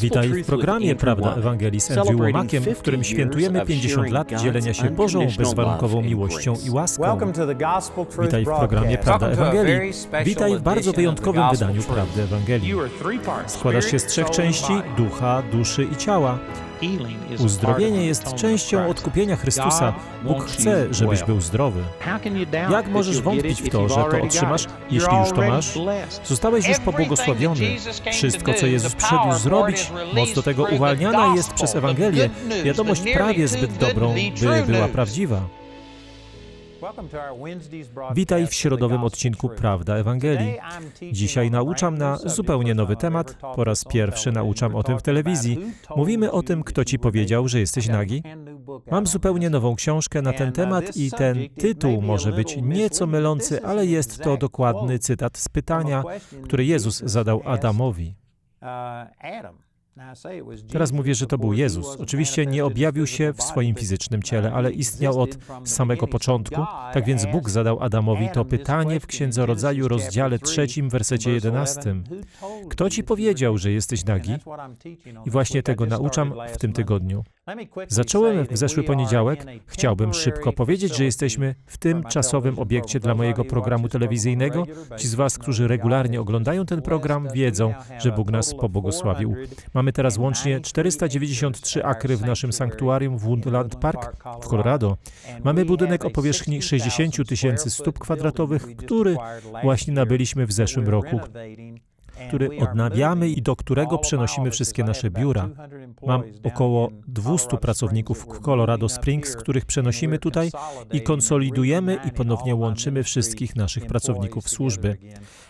Witaj w programie Prawda Ewangelii z Andrew Łomakiem, w którym świętujemy 50 lat dzielenia się Bożą bezwarunkową miłością i łaską. Witaj w programie Prawda Ewangelii. Witaj w bardzo wyjątkowym wydaniu Prawdy Ewangelii. Składasz się z trzech części, ducha, duszy i ciała. Uzdrowienie jest częścią odkupienia Chrystusa. Bóg chce, żebyś był zdrowy. Jak możesz wątpić w to, że to otrzymasz, jeśli już to masz? Zostałeś już pobłogosławiony. Wszystko, co Jezus przyszedł zrobić, moc do tego uwalniana jest przez Ewangelię. Wiadomość prawie zbyt dobrą, by była prawdziwa. Witaj w środowym odcinku Prawda Ewangelii. Dzisiaj nauczam na zupełnie nowy temat. Po raz pierwszy nauczam o tym w telewizji. Mówimy o tym, kto ci powiedział, że jesteś nagi. Mam zupełnie nową książkę na ten temat i ten tytuł może być nieco mylący, ale jest to dokładny cytat z pytania, które Jezus zadał Adamowi. Teraz mówię, że to był Jezus. Oczywiście nie objawił się w swoim fizycznym ciele, ale istniał od samego początku. Tak więc Bóg zadał Adamowi to pytanie w Księdze Rodzaju, rozdziale trzecim, wersecie jedenastym. Kto ci powiedział, że jesteś nagi? I właśnie tego nauczam w tym tygodniu. Zacząłem w zeszły poniedziałek. Chciałbym szybko powiedzieć, że jesteśmy w tym czasowym obiekcie dla mojego programu telewizyjnego. Ci z Was, którzy regularnie oglądają ten program, wiedzą, że Bóg nas pobłogosławił. Mamy teraz łącznie 493 akry w naszym sanktuarium w Woodland Park w Colorado. Mamy budynek o powierzchni 60 tysięcy stóp kwadratowych, który właśnie nabyliśmy w zeszłym roku który odnawiamy i do którego przenosimy wszystkie nasze biura. Mam około 200 pracowników w Colorado Springs, których przenosimy tutaj i konsolidujemy i ponownie łączymy wszystkich naszych pracowników służby.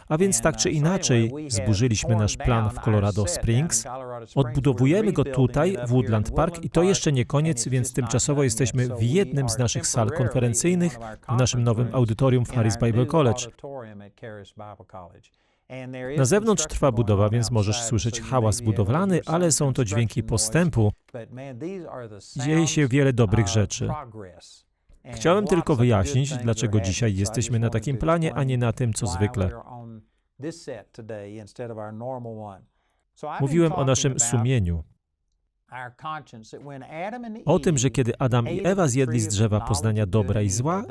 A więc tak czy inaczej zburzyliśmy nasz plan w Colorado Springs, odbudowujemy go tutaj w Woodland Park i to jeszcze nie koniec, więc tymczasowo jesteśmy w jednym z naszych sal konferencyjnych w naszym nowym audytorium w Harris Bible College. Na zewnątrz trwa budowa, więc możesz słyszeć hałas budowlany, ale są to dźwięki postępu. Dzieje się wiele dobrych rzeczy. Chciałem tylko wyjaśnić, dlaczego dzisiaj jesteśmy na takim planie, a nie na tym, co zwykle. Mówiłem o naszym sumieniu. O tym, że kiedy Adam i Ewa zjedli z drzewa poznania dobra i zła,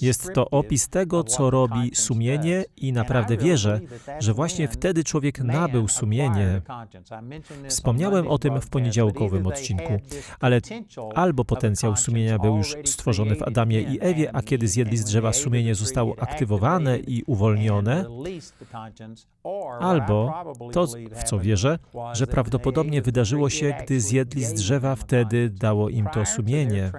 jest to opis tego, co robi sumienie i naprawdę wierzę, że właśnie wtedy człowiek nabył sumienie. Wspomniałem o tym w poniedziałkowym odcinku, ale albo potencjał sumienia był już stworzony w Adamie i Ewie, a kiedy zjedli z drzewa sumienie zostało aktywowane i uwolnione, albo to, w co wierzę, że prawdopodobnie wydarzyło się, gdy zjedli z drzewa, wtedy dało im to sumienie.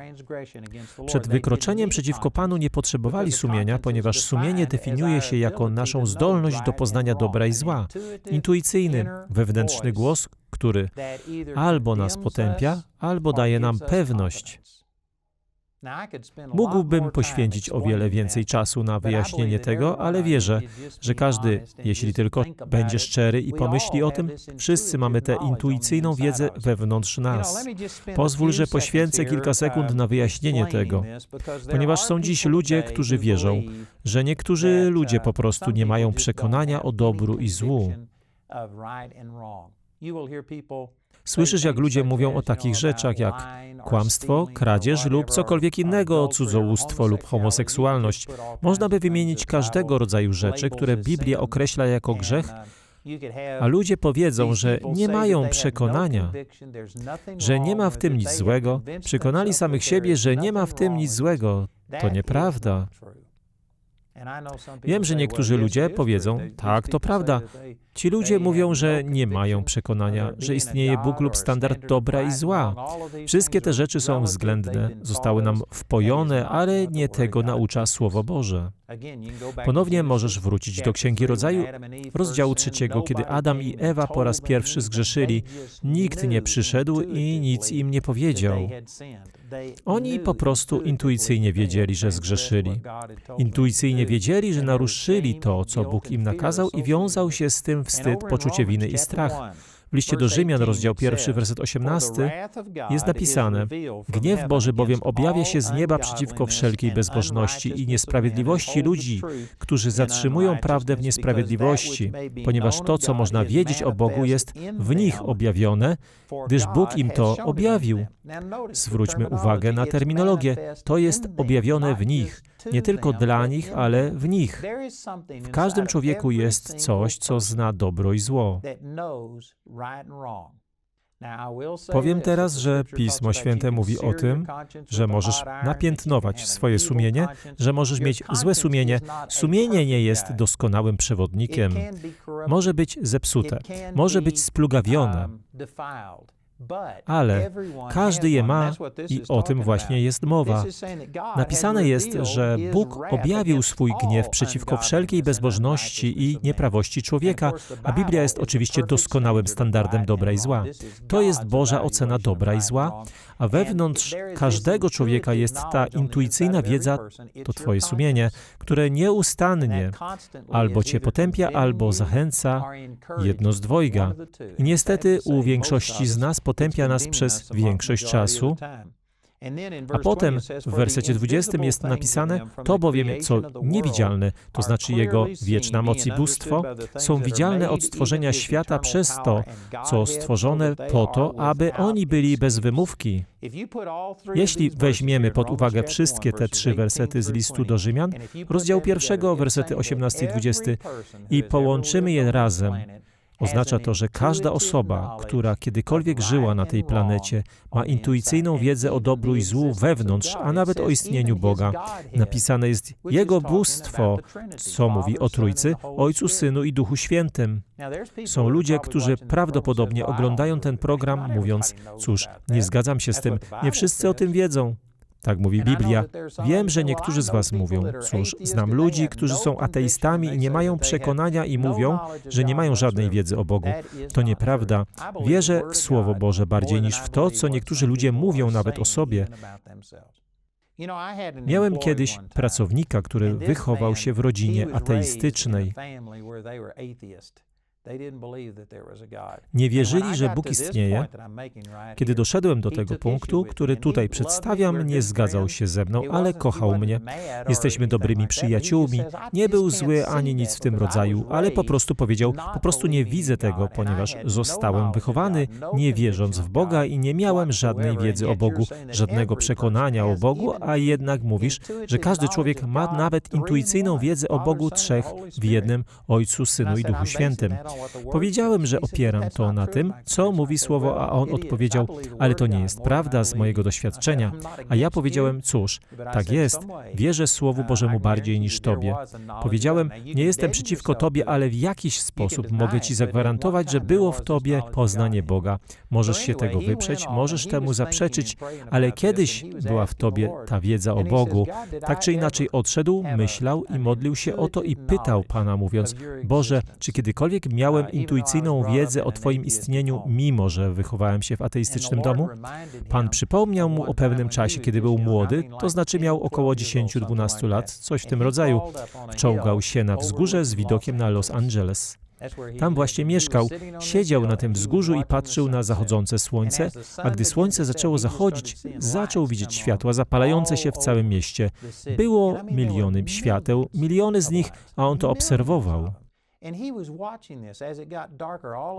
Przed wykroczeniem przeciwko Panu nie potrzebowali sumienia, ponieważ sumienie definiuje się jako naszą zdolność do poznania dobra i zła. Intuicyjny, wewnętrzny głos, który albo nas potępia, albo daje nam pewność. Mógłbym poświęcić o wiele więcej czasu na wyjaśnienie tego, ale wierzę, że każdy, jeśli tylko będzie szczery i pomyśli o tym, wszyscy mamy tę intuicyjną wiedzę wewnątrz nas. Pozwól, że poświęcę kilka sekund na wyjaśnienie tego, ponieważ są dziś ludzie, którzy wierzą, że niektórzy ludzie po prostu nie mają przekonania o dobru i złu. Słyszysz, jak ludzie mówią o takich rzeczach jak kłamstwo, kradzież lub cokolwiek innego, cudzołóstwo lub homoseksualność. Można by wymienić każdego rodzaju rzeczy, które Biblia określa jako grzech, a ludzie powiedzą, że nie mają przekonania, że nie ma w tym nic złego. Przekonali samych siebie, że nie ma w tym nic złego. To nieprawda. Wiem, że niektórzy ludzie powiedzą, tak, to prawda. Ci ludzie mówią, że nie mają przekonania, że istnieje Bóg lub standard dobra i zła. Wszystkie te rzeczy są względne, zostały nam wpojone, ale nie tego naucza Słowo Boże. Ponownie możesz wrócić do Księgi Rodzaju, rozdziału trzeciego, kiedy Adam i Ewa po raz pierwszy zgrzeszyli. Nikt nie przyszedł i nic im nie powiedział. Oni po prostu intuicyjnie wiedzieli, że zgrzeszyli. Intuicyjnie wiedzieli, że naruszyli to, co Bóg im nakazał i wiązał się z tym wstyd, poczucie winy i strach. W liście do Rzymian, rozdział 1, werset 18, jest napisane: Gniew Boży bowiem objawia się z nieba przeciwko wszelkiej bezbożności i niesprawiedliwości ludzi, którzy zatrzymują prawdę w niesprawiedliwości, ponieważ to, co można wiedzieć o Bogu, jest w nich objawione, gdyż Bóg im to objawił. Zwróćmy uwagę na terminologię. To jest objawione w nich, nie tylko dla nich, ale w nich. W każdym człowieku jest coś, co zna dobro i zło. Powiem teraz, że Pismo Święte mówi o tym, że możesz napiętnować swoje sumienie, że możesz mieć złe sumienie. Sumienie nie jest doskonałym przewodnikiem. Może być zepsute, może być splugawione, ale każdy je ma i o tym właśnie jest mowa. Napisane jest, że Bóg objawił swój gniew przeciwko wszelkiej bezbożności i nieprawości człowieka, a Biblia jest oczywiście doskonałym standardem dobra i zła. To jest Boża ocena dobra i zła, a wewnątrz każdego człowieka jest ta intuicyjna wiedza, to Twoje sumienie, które nieustannie albo Cię potępia, albo zachęca, jedno z dwojga. I niestety u większości z nas potępia nas przez większość czasu, a potem w wersecie 20 jest napisane, to bowiem, co niewidzialne, to znaczy Jego wieczna moc i bóstwo, są widzialne od stworzenia świata przez to, co stworzone po to, aby oni byli bez wymówki. Jeśli weźmiemy pod uwagę wszystkie te trzy wersety z listu do Rzymian, rozdział pierwszego, wersety 18 i 20, i połączymy je razem, Oznacza to, że każda osoba, która kiedykolwiek żyła na tej planecie, ma intuicyjną wiedzę o dobru i złu wewnątrz, a nawet o istnieniu Boga. Napisane jest Jego bóstwo, co mówi o Trójcy, Ojcu, Synu i Duchu Świętym. Są ludzie, którzy prawdopodobnie oglądają ten program, mówiąc: Cóż, nie zgadzam się z tym, nie wszyscy o tym wiedzą. Tak mówi Biblia. Wiem, że niektórzy z Was mówią, cóż, znam ludzi, którzy są ateistami i nie mają przekonania i mówią, że nie mają żadnej wiedzy o Bogu. To nieprawda. Wierzę w Słowo Boże bardziej niż w to, co niektórzy ludzie mówią nawet o sobie. Miałem kiedyś pracownika, który wychował się w rodzinie ateistycznej. Nie wierzyli, że Bóg istnieje. Kiedy doszedłem do tego punktu, który tutaj przedstawiam, nie zgadzał się ze mną, ale kochał mnie. Jesteśmy dobrymi przyjaciółmi. Nie był zły ani nic w tym rodzaju, ale po prostu powiedział: Po prostu nie widzę tego, ponieważ no zostałem wychowany, no nie wierząc w Boga i nie miałem żadnej wiedzy o Bogu, żadnego przekonania o Bogu, a jednak mówisz, że każdy człowiek ma nawet intuicyjną wiedzę o Bogu trzech w jednym Ojcu, Synu i Duchu Świętym. Powiedziałem, że opieram to na tym, co mówi Słowo, a on odpowiedział, ale to nie jest prawda z mojego doświadczenia. A ja powiedziałem, cóż, tak jest, wierzę Słowu Bożemu bardziej niż Tobie. Powiedziałem, nie jestem przeciwko Tobie, ale w jakiś sposób mogę Ci zagwarantować, że było w Tobie poznanie Boga. Możesz się tego wyprzeć, możesz temu zaprzeczyć, ale kiedyś była w Tobie ta wiedza o Bogu. Tak czy inaczej odszedł, myślał i modlił się o to i pytał Pana, mówiąc, Boże, czy kiedykolwiek miałem intuicyjną wiedzę o Twoim istnieniu, mimo że wychowałem się w ateistycznym domu? Pan przypomniał mu o pewnym czasie, kiedy był młody, to znaczy miał około 10-12 lat, coś w tym rodzaju. Wczołgał się na wzgórze z widokiem na Los Angeles. Tam właśnie mieszkał, siedział na tym wzgórzu i patrzył na zachodzące słońce, a gdy słońce zaczęło zachodzić, zaczął widzieć światła zapalające się w całym mieście. Było miliony świateł, miliony z nich, a on to obserwował.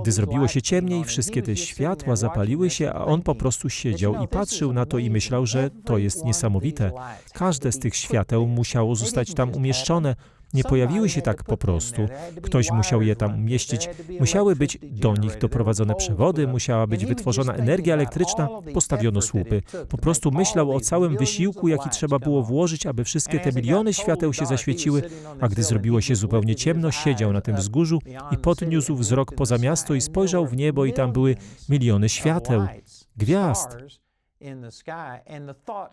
Gdy zrobiło się ciemniej, wszystkie te światła zapaliły się, a on po prostu siedział i patrzył na to i myślał, że to jest niesamowite. Każde z tych świateł musiało zostać tam umieszczone, nie pojawiły się tak po prostu. Ktoś musiał je tam umieścić. Musiały być do nich doprowadzone przewody, musiała być wytworzona energia elektryczna, postawiono słupy. Po prostu myślał o całym wysiłku, jaki trzeba było włożyć, aby wszystkie te miliony świateł się zaświeciły, a gdy zrobiło się zupełnie ciemno, siedział na tym wzgórzu i podniósł wzrok poza miasto i spojrzał w niebo i tam były miliony świateł, gwiazd.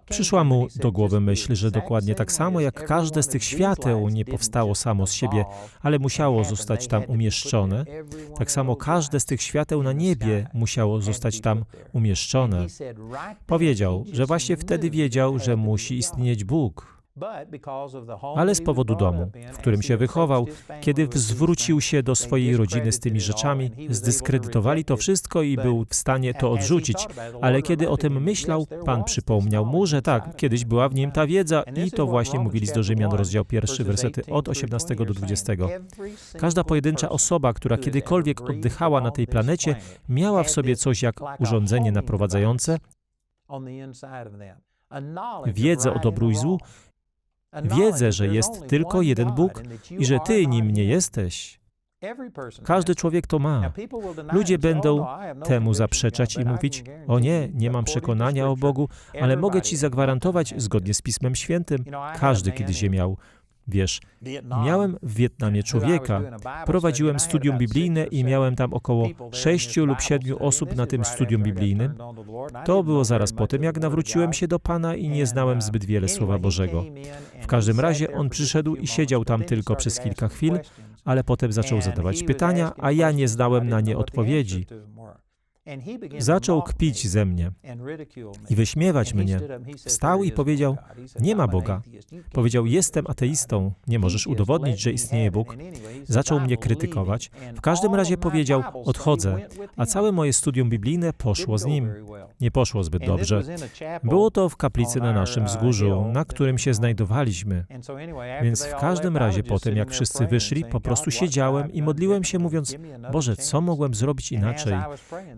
Przyszła mu do głowy myśl, że dokładnie tak samo jak każde z tych świateł nie powstało samo z siebie, ale musiało zostać tam umieszczone, tak samo każde z tych świateł na niebie musiało zostać tam umieszczone. Powiedział, że właśnie wtedy wiedział, że musi istnieć Bóg. Ale z powodu domu, w którym się wychował, kiedy zwrócił się do swojej rodziny z tymi rzeczami, zdyskredytowali to wszystko i był w stanie to odrzucić. Ale kiedy o tym myślał, Pan przypomniał mu, że tak, kiedyś była w nim ta wiedza i to właśnie mówi list do Rzymian, rozdział pierwszy, wersety od 18 do 20. Każda pojedyncza osoba, która kiedykolwiek oddychała na tej planecie, miała w sobie coś jak urządzenie naprowadzające, wiedzę o dobru i złu, wiedzę, że jest tylko jeden Bóg i że Ty nim nie jesteś. Każdy człowiek to ma. Ludzie będą temu zaprzeczać i mówić: O nie, nie mam przekonania o Bogu, ale mogę Ci zagwarantować, zgodnie z Pismem Świętym, każdy kiedyś je miał. Wiesz, miałem w Wietnamie człowieka, prowadziłem studium biblijne i miałem tam około sześciu lub siedmiu osób na tym studium biblijnym. To było zaraz po tym, jak nawróciłem się do Pana i nie znałem zbyt wiele Słowa Bożego. W każdym razie on przyszedł i siedział tam tylko przez kilka chwil, ale potem zaczął zadawać pytania, a ja nie znałem na nie odpowiedzi. Zaczął kpić ze mnie i wyśmiewać mnie. Wstał i powiedział: Nie ma Boga. Powiedział: Jestem ateistą, nie możesz udowodnić, że istnieje Bóg. Zaczął mnie krytykować. W każdym razie powiedział: Odchodzę, a całe moje studium biblijne poszło z nim. Nie poszło zbyt dobrze. Było to w kaplicy na naszym wzgórzu, na którym się znajdowaliśmy. Więc w każdym razie potem, jak wszyscy wyszli, po prostu siedziałem i modliłem się, mówiąc: Boże, co mogłem zrobić inaczej?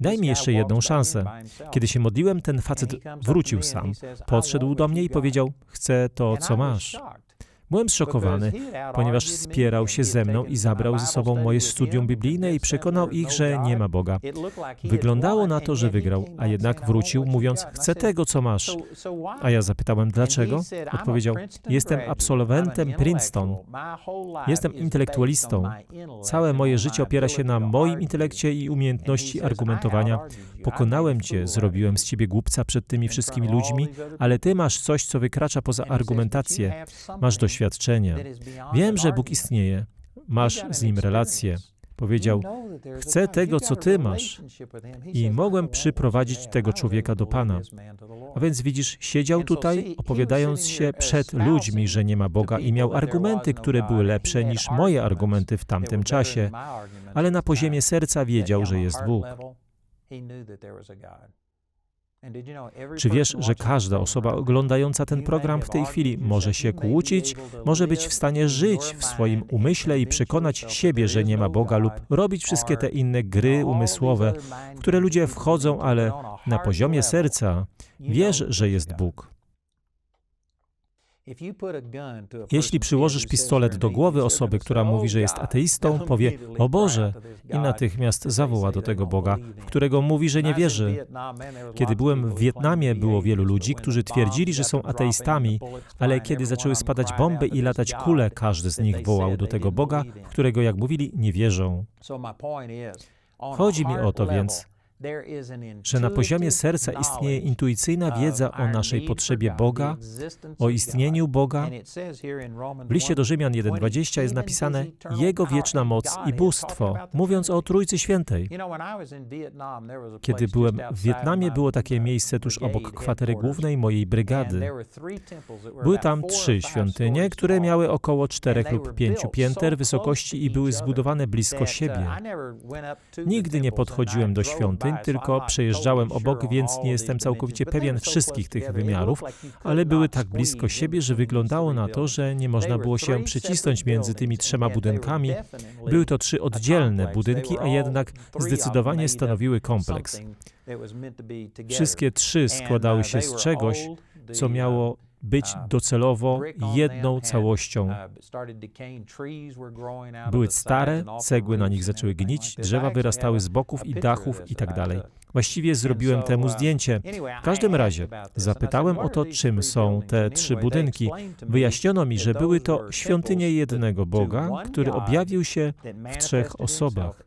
Daj mi jeszcze jedną szansę. Kiedy się modliłem, ten facet wrócił sam, podszedł do mnie i powiedział: Chcę to, co masz. Byłem zszokowany, ponieważ spierał się ze mną i zabrał ze sobą moje studium biblijne i przekonał ich, że nie ma Boga. Wyglądało na to, że wygrał, a jednak wrócił, mówiąc: Chcę tego, co masz. A ja zapytałem, dlaczego? Odpowiedział: Jestem absolwentem Princeton. Jestem intelektualistą. Całe moje życie opiera się na moim intelekcie i umiejętności argumentowania. Pokonałem cię, zrobiłem z ciebie głupca przed tymi wszystkimi ludźmi, ale ty masz coś, co wykracza poza argumentację. Masz doświadczenie. Wiem, że Bóg istnieje. Masz z nim relację. Powiedział: Chcę tego, co ty masz. I mogłem przyprowadzić tego człowieka do Pana. A więc widzisz, siedział tutaj, opowiadając się przed ludźmi, że nie ma Boga i miał argumenty, które były lepsze niż moje argumenty w tamtym czasie, ale na poziomie serca wiedział, że jest Bóg. Czy wiesz, że każda osoba oglądająca ten program w tej chwili może się kłócić, może być w stanie żyć w swoim umyśle i przekonać siebie, że nie ma Boga, lub robić wszystkie te inne gry umysłowe, w które ludzie wchodzą, ale na poziomie serca wiesz, że jest Bóg. Jeśli przyłożysz pistolet do głowy osoby, która mówi, że jest ateistą, powie: O Boże, i natychmiast zawoła do tego Boga, w którego mówi, że nie wierzy. Kiedy byłem w Wietnamie, było wielu ludzi, którzy twierdzili, że są ateistami, ale kiedy zaczęły spadać bomby i latać kule, każdy z nich wołał do tego Boga, w którego, jak mówili, nie wierzą. Chodzi mi o to więc, że na poziomie serca istnieje intuicyjna wiedza o naszej potrzebie Boga, o istnieniu Boga. W liście do Rzymian 1:20 jest napisane Jego wieczna moc i bóstwo, mówiąc o Trójcy Świętej. Kiedy byłem w Wietnamie, było takie miejsce tuż obok kwatery głównej mojej brygady. Były tam trzy świątynie, które miały około czterech lub pięciu pięter wysokości i były zbudowane blisko siebie. Nigdy nie podchodziłem do tylko przejeżdżałem obok, więc nie jestem całkowicie pewien wszystkich tych wymiarów, ale były tak blisko siebie, że wyglądało na to, że nie można było się przycisnąć między tymi trzema budynkami. Były to trzy oddzielne budynki, a jednak zdecydowanie stanowiły kompleks. Wszystkie trzy składały się z czegoś, co miało być docelowo jedną całością. Były stare, cegły na nich zaczęły gnić, drzewa wyrastały z boków i dachów i tak dalej. Właściwie zrobiłem temu zdjęcie. W każdym razie zapytałem o to, czym są te trzy budynki. Wyjaśniono mi, że były to świątynie jednego Boga, który objawił się w trzech osobach.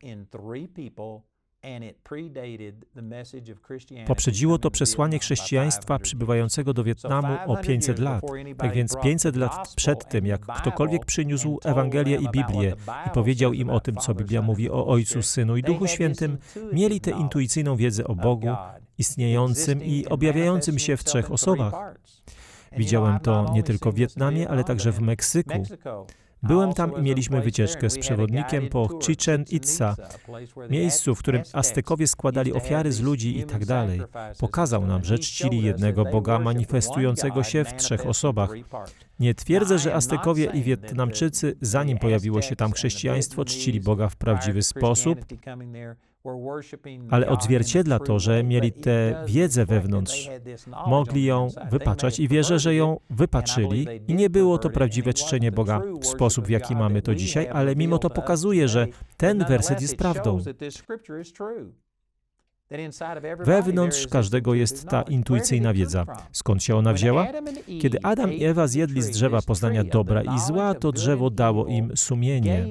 Poprzedziło to przesłanie chrześcijaństwa przybywającego do Wietnamu o 500 lat. Tak więc 500 lat przed tym, jak ktokolwiek przyniósł Ewangelię i Biblię i powiedział im o tym, co Biblia mówi o Ojcu, Synu i Duchu Świętym, mieli tę intuicyjną wiedzę o Bogu, istniejącym i objawiającym się w trzech osobach. Widziałem to nie tylko w Wietnamie, ale także w Meksyku. Byłem tam i mieliśmy wycieczkę z przewodnikiem po Chichen Itza, miejscu, w którym Aztekowie składali ofiary z ludzi i tak dalej. Pokazał nam, że czcili jednego Boga manifestującego się w trzech osobach. Nie twierdzę, że Aztekowie i Wietnamczycy, zanim pojawiło się tam chrześcijaństwo, czcili Boga w prawdziwy sposób, ale odzwierciedla to, że mieli tę wiedzę wewnątrz, mogli ją wypaczać i wierzę, że ją wypaczyli. i nie było to prawdziwe czczenie Boga w sposób, w jaki mamy to dzisiaj, ale mimo to pokazuje, że ten werset jest prawdą. Wewnątrz każdego jest ta intuicyjna wiedza. Skąd się ona wzięła? Kiedy Adam i Ewa zjedli z drzewa poznania dobra i zła, to drzewo dało im sumienie.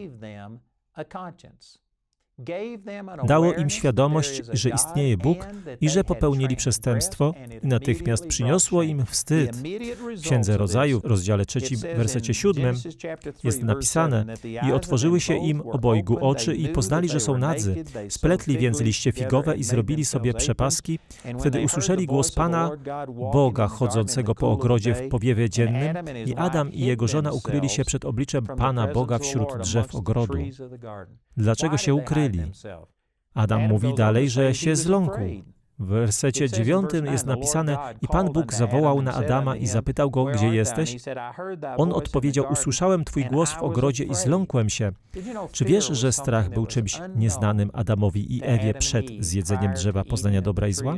Dało im świadomość, że istnieje Bóg i że popełnili przestępstwo i natychmiast przyniosło im wstyd. W Księdze Rodzaju, rozdziale 3, wersecie 7 jest napisane i otworzyły się im obojgu oczy i poznali, że są nadzy. Spletli więc liście figowe i zrobili sobie przepaski. Wtedy usłyszeli głos Pana, Boga chodzącego po ogrodzie w powiewie dziennym i Adam i jego żona ukryli się przed obliczem Pana Boga wśród drzew ogrodu. Dlaczego się ukryli? Adam mówi dalej, że się zląkł. W wersecie dziewiątym jest napisane, i Pan Bóg zawołał na Adama i zapytał go, gdzie jesteś? On odpowiedział, usłyszałem Twój głos w ogrodzie i zląkłem się. Czy wiesz, że strach był czymś nieznanym Adamowi i Ewie przed zjedzeniem drzewa poznania dobra i zła?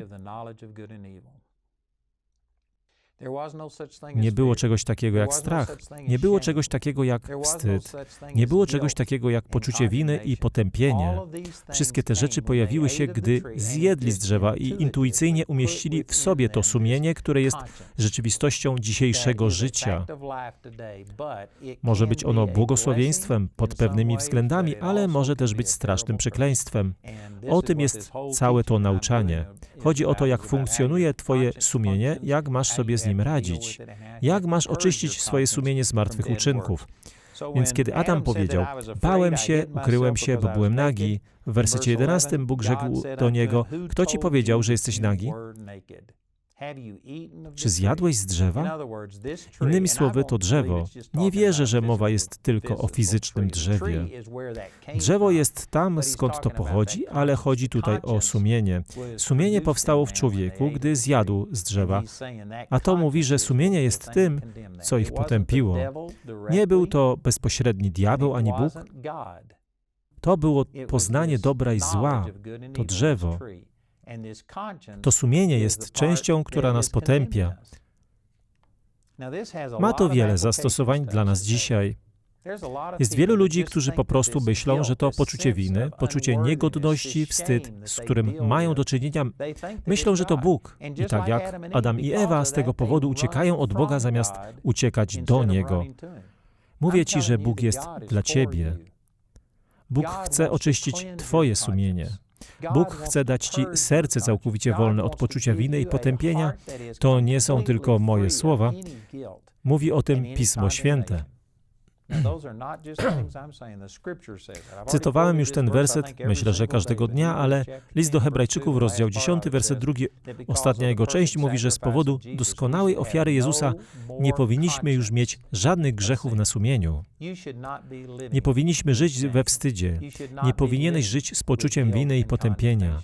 Nie było czegoś takiego jak strach, nie było czegoś takiego jak wstyd, nie było czegoś takiego jak poczucie winy i potępienie. Wszystkie te rzeczy pojawiły się, gdy zjedli z drzewa i intuicyjnie umieścili w sobie to sumienie, które jest rzeczywistością dzisiejszego życia. Może być ono błogosławieństwem pod pewnymi względami, ale może też być strasznym przekleństwem. O tym jest całe to nauczanie. Chodzi o to, jak funkcjonuje Twoje sumienie, jak masz sobie z nim radzić, jak masz oczyścić swoje sumienie z martwych uczynków. Więc kiedy Adam powiedział, bałem się, ukryłem się, bo byłem nagi, w wersecie 11 Bóg rzekł do niego, kto ci powiedział, że jesteś nagi? Czy zjadłeś z drzewa? Innymi słowy, to drzewo. Nie wierzę, że mowa jest tylko o fizycznym drzewie. Drzewo jest tam, skąd to pochodzi, ale chodzi tutaj o sumienie. Sumienie powstało w człowieku, gdy zjadł z drzewa. A to mówi, że sumienie jest tym, co ich potępiło. Nie był to bezpośredni diabeł ani Bóg. To było poznanie dobra i zła, to drzewo. To sumienie jest częścią, która nas potępia. Ma to wiele zastosowań dla nas dzisiaj. Jest wielu ludzi, którzy po prostu myślą, że to poczucie winy, poczucie niegodności, wstyd, z którym mają do czynienia, myślą, że to Bóg. I tak jak Adam i Ewa z tego powodu uciekają od Boga zamiast uciekać do Niego. Mówię Ci, że Bóg jest dla Ciebie. Bóg chce oczyścić Twoje sumienie. Bóg chce dać Ci serce całkowicie wolne od poczucia winy i potępienia. To nie są tylko moje słowa. Mówi o tym Pismo Święte. Cytowałem już ten werset, myślę, że każdego dnia, ale list do Hebrajczyków, rozdział 10, werset 2, ostatnia jego część mówi, że z powodu doskonałej ofiary Jezusa nie powinniśmy już mieć żadnych grzechów na sumieniu. Nie powinniśmy żyć we wstydzie. Nie powinieneś żyć z poczuciem winy i potępienia.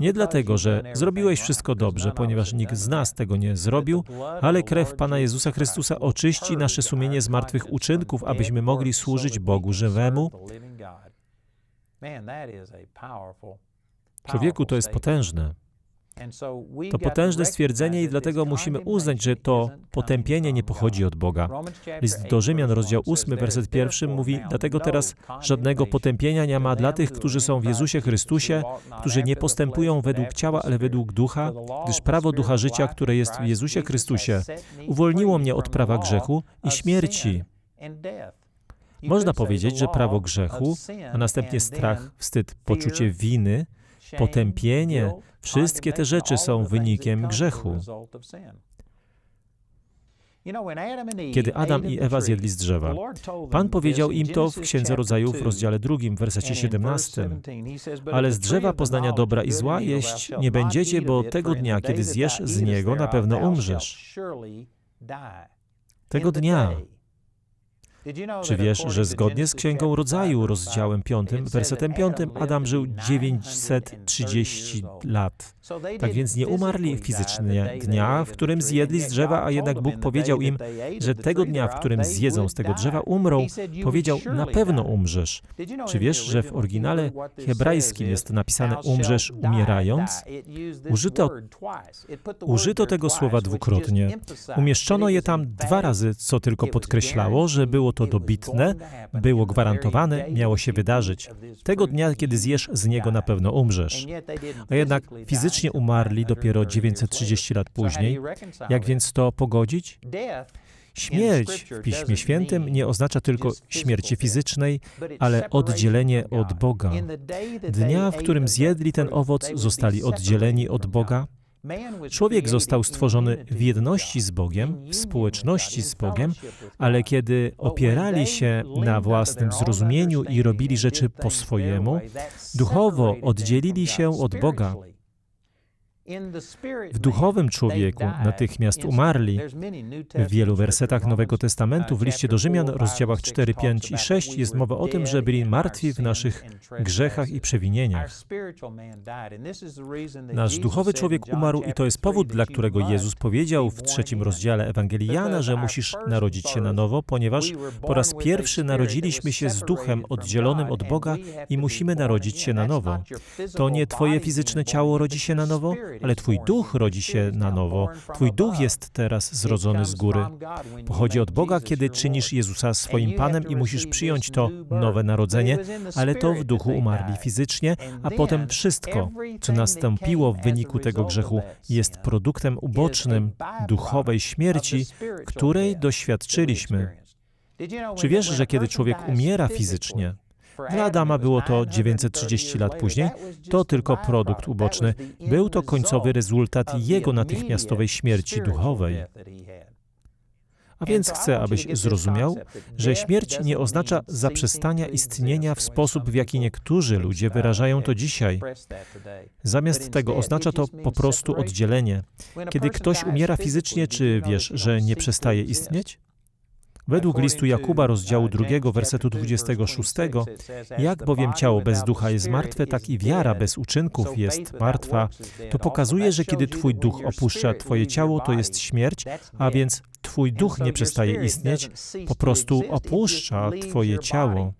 Nie dlatego, że zrobiłeś wszystko dobrze, ponieważ nikt z nas tego nie zrobił, ale krew Pana Jezusa Chrystusa oczyści nasze sumienie z martwych uczynków, abyśmy mogli służyć Bogu żywemu. Człowieku, to jest potężne. To potężne stwierdzenie i dlatego musimy uznać, że to potępienie nie pochodzi od Boga. List do Rzymian, rozdział 8, werset 1 mówi, dlatego teraz żadnego potępienia nie ma dla tych, którzy są w Jezusie Chrystusie, którzy nie postępują według ciała, ale według ducha, gdyż prawo ducha życia, które jest w Jezusie Chrystusie, uwolniło mnie od prawa grzechu i śmierci. Można powiedzieć, że prawo grzechu, a następnie strach, wstyd, poczucie winy, potępienie, wszystkie te rzeczy są wynikiem grzechu. Kiedy Adam i Ewa zjedli z drzewa, Pan powiedział im to w Księdze Rodzajów w rozdziale drugim, w wersecie 17. Ale z drzewa poznania dobra i zła jeść nie będziecie, bo tego dnia, kiedy zjesz z niego, na pewno umrzesz. Tego dnia. Czy wiesz, że zgodnie z Księgą Rodzaju, rozdziałem 5, wersetem 5, Adam żył 930 lat. Tak więc nie umarli fizycznie dnia, w którym zjedli z drzewa, a jednak Bóg powiedział im, że tego dnia, w którym zjedzą z tego drzewa, umrą. Powiedział, na pewno umrzesz. Czy wiesz, że w oryginale hebrajskim jest napisane umrzesz umierając? Użyto, użyto tego słowa dwukrotnie. Umieszczono je tam dwa razy, co tylko podkreślało, że było to dobitne, było gwarantowane, miało się wydarzyć. Tego dnia, kiedy zjesz z niego, na pewno umrzesz. A jednak fizycznie umarli dopiero 930 lat później. Jak więc to pogodzić? Śmierć w Piśmie Świętym nie oznacza tylko śmierci fizycznej, ale oddzielenie od Boga. Dnia, w którym zjedli ten owoc, zostali oddzieleni od Boga. Człowiek został stworzony w jedności z Bogiem, w społeczności z Bogiem, ale kiedy opierali się na własnym zrozumieniu i robili rzeczy po swojemu, duchowo oddzielili się od Boga. W duchowym człowieku natychmiast umarli. W wielu wersetach Nowego Testamentu, w liście do Rzymian, rozdziałach 4, 5 i 6 jest mowa o tym, że byli martwi w naszych grzechach i przewinieniach. Nasz duchowy człowiek umarł i to jest powód, dla którego Jezus powiedział w trzecim rozdziale Ewangelii Jana, że musisz narodzić się na nowo, ponieważ po raz pierwszy narodziliśmy się z duchem oddzielonym od Boga i musimy narodzić się na nowo. To nie twoje fizyczne ciało rodzi się na nowo, ale Twój duch rodzi się na nowo. Twój duch jest teraz zrodzony z góry. Pochodzi od Boga, kiedy czynisz Jezusa swoim Panem i musisz przyjąć to nowe narodzenie, ale to w duchu umarli fizycznie, a potem wszystko, co nastąpiło w wyniku tego grzechu, jest produktem ubocznym duchowej śmierci, której doświadczyliśmy. Czy wiesz, że kiedy człowiek umiera fizycznie, dla Adama było to 930 lat później. To tylko produkt uboczny. Był to końcowy rezultat jego natychmiastowej śmierci duchowej. A więc chcę, abyś zrozumiał, że śmierć nie oznacza zaprzestania istnienia w sposób, w jaki niektórzy ludzie wyrażają to dzisiaj. Zamiast tego oznacza to po prostu oddzielenie. Kiedy ktoś umiera fizycznie, czy wiesz, że nie przestaje istnieć? Według listu Jakuba, rozdziału 2, wersetu 26, jak bowiem ciało bez ducha jest martwe, tak i wiara bez uczynków jest martwa. To pokazuje, że kiedy Twój duch opuszcza Twoje ciało, to jest śmierć, a więc Twój duch nie przestaje istnieć, po prostu opuszcza Twoje ciało.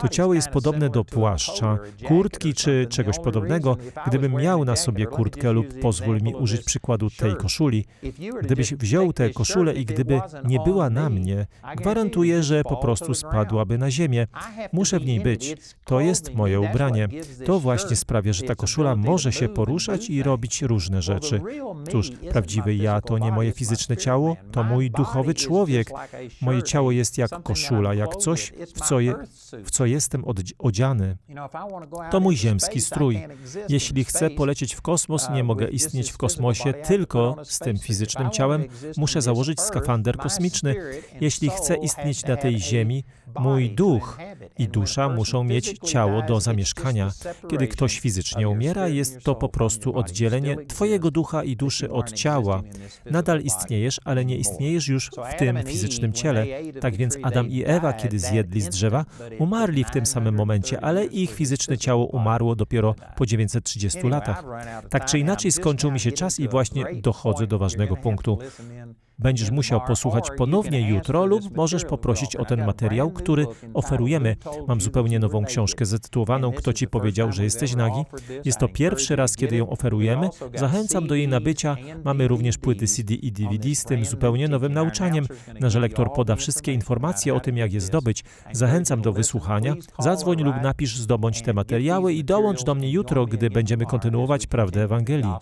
To ciało jest podobne do płaszcza, kurtki czy czegoś podobnego. Gdybym miał na sobie kurtkę lub pozwól mi użyć przykładu tej koszuli, gdybyś wziął tę koszulę i gdyby nie była na mnie, gwarantuję, że po prostu spadłaby na ziemię. Muszę w niej być. To jest moje ubranie. To właśnie sprawia, że ta koszula może się poruszać i robić różne rzeczy. Cóż, prawdziwy ja to nie moje fizyczne ciało, to mój duchowy człowiek. Moje ciało jest jak koszula, jak coś, w co je, w co jestem odziany. To mój ziemski strój. Jeśli chcę polecieć w kosmos, nie mogę istnieć w kosmosie tylko z tym fizycznym ciałem. Muszę założyć skafander kosmiczny. Jeśli chcę istnieć na tej ziemi, mój duch i dusza muszą mieć ciało do zamieszkania. Kiedy ktoś fizycznie umiera, jest to po prostu oddzielenie Twojego ducha i duszy od ciała. Nadal istniejesz, ale nie istniejesz już w tym fizycznym ciele. Tak więc Adam i Ewa, kiedy zjedli z drzewa, umarli w tym samym momencie, ale ich fizyczne ciało umarło dopiero po 930 latach. Tak czy inaczej skończył mi się czas i właśnie dochodzę do ważnego punktu. Będziesz musiał posłuchać ponownie jutro lub możesz poprosić o ten materiał, który oferujemy. Mam zupełnie nową książkę zatytułowaną Kto ci powiedział, że jesteś nagi? Jest to pierwszy raz, kiedy ją oferujemy. Zachęcam do jej nabycia. Mamy również płyty CD i DVD z tym zupełnie nowym nauczaniem. Nasz lektor poda wszystkie informacje o tym, jak je zdobyć. Zachęcam do wysłuchania. Zadzwoń lub napisz zdobądź te materiały i dołącz do mnie jutro, gdy będziemy kontynuować prawdę Ewangelii.